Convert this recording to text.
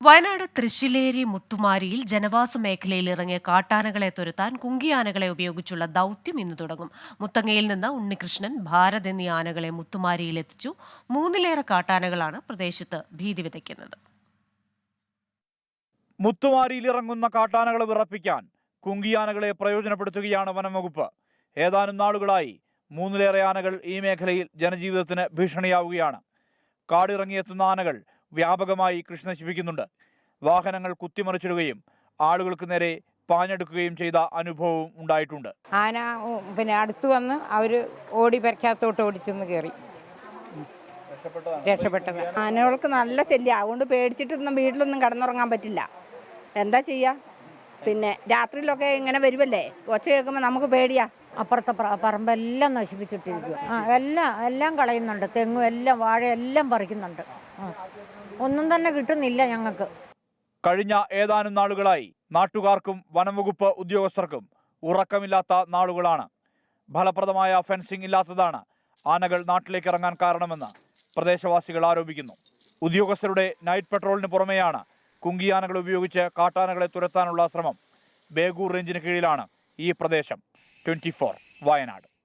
വയനാട് തൃശ്ശിലേരി മുത്തുമാരിയിൽ ജനവാസ മേഖലയിൽ ഇറങ്ങിയ കാട്ടാനകളെ തുരത്താൻ കുങ്കിയാനകളെ ഉപയോഗിച്ചുള്ള ദൗത്യം ഇന്ന് തുടങ്ങും. മുത്തങ്ങയിൽ നിന്ന് ഉണ്ണികൃഷ്ണൻ ഭാരത് എന്നീ ആനകളെ മുത്തുമാരിയിൽ എത്തിച്ചു. മൂന്നിലേറെ കാട്ടാനകളാണ് പ്രദേശത്ത് ഭീതി വിതയ്ക്കുന്നത്. മുത്തുമാരിയിൽ ഇറങ്ങുന്ന കാട്ടാനകളെ വിറപ്പിക്കാൻ കുങ്കിയാനകളെ പ്രയോജനപ്പെടുത്തുകയാണ് വനംവകുപ്പ് ഏതാനും നാളുകളായി മൂന്നിലേറെ ആനകൾ ഈ മേഖലയിൽ ജനജീവിതത്തിന് ഭീഷണിയാവുകയാണ്. കാടിറങ്ങിയെത്തുന്ന ആനകൾ വ്യാപകമായി കൃഷി നശിപ്പിക്കുന്നുണ്ട് വാഹനങ്ങൾ കുത്തിമറിച്ചിടുകയും ആളുകൾക്ക് നേരെ പാഞ്ഞെടുക്കുകയും ചെയ്ത അനുഭവവും ഉണ്ടായിട്ടുണ്ട്. ആന പിന്നെ അടുത്ത് വന്ന് അവർ ഓടി പെരക്കകത്തോട്ട് ഓടിച്ചെന്ന് കയറി രക്ഷപ്പെട്ടത് ആനകൾക്ക് നല്ല ശല്യം. അതുകൊണ്ട് പേടിച്ചിട്ടൊന്നും വീട്ടിലൊന്നും കടന്നുറങ്ങാൻ പറ്റില്ല. എന്താ ചെയ്യാ? പിന്നെ രാത്രിയിലൊക്കെ ഇങ്ങനെ വരുമല്ലേ ഒച്ച കേൾക്കുമ്പോൾ നമുക്ക് പേടിയാ. അപ്പുറത്തെ പറമ്പെല്ലാം നശിപ്പിച്ചിട്ടിരിക്കുക ആ എല്ലാം എല്ലാം കളയുന്നുണ്ട്. തെങ്ങും എല്ലാം വാഴ എല്ലാം പറിക്കുന്നുണ്ട്. ഒന്നും തന്നെ കിട്ടുന്നില്ല ഞങ്ങൾക്ക്. കഴിഞ്ഞ ഏതാനും നാളുകളായി നാട്ടുകാർക്കും വനംവകുപ്പ് ഉദ്യോഗസ്ഥർക്കും ഉറക്കമില്ലാത്ത നാളുകളാണ്. ഫലപ്രദമായ ഫെൻസിംഗ് ഇല്ലാത്തതാണ് ആനകൾ നാട്ടിലേക്ക് ഇറങ്ങാൻ കാരണമെന്ന് പ്രദേശവാസികൾ ആരോപിക്കുന്നു. ഉദ്യോഗസ്ഥരുടെ നൈറ്റ് പെട്രോളിന് പുറമെയാണ് കുങ്കിയാനകൾ ഉപയോഗിച്ച് കാട്ടാനകളെ തുരത്താനുള്ള ശ്രമം. ബേഗൂർ റേഞ്ചിന് കീഴിലാണ് ഈ പ്രദേശം. ട്വന്റി വയനാട്.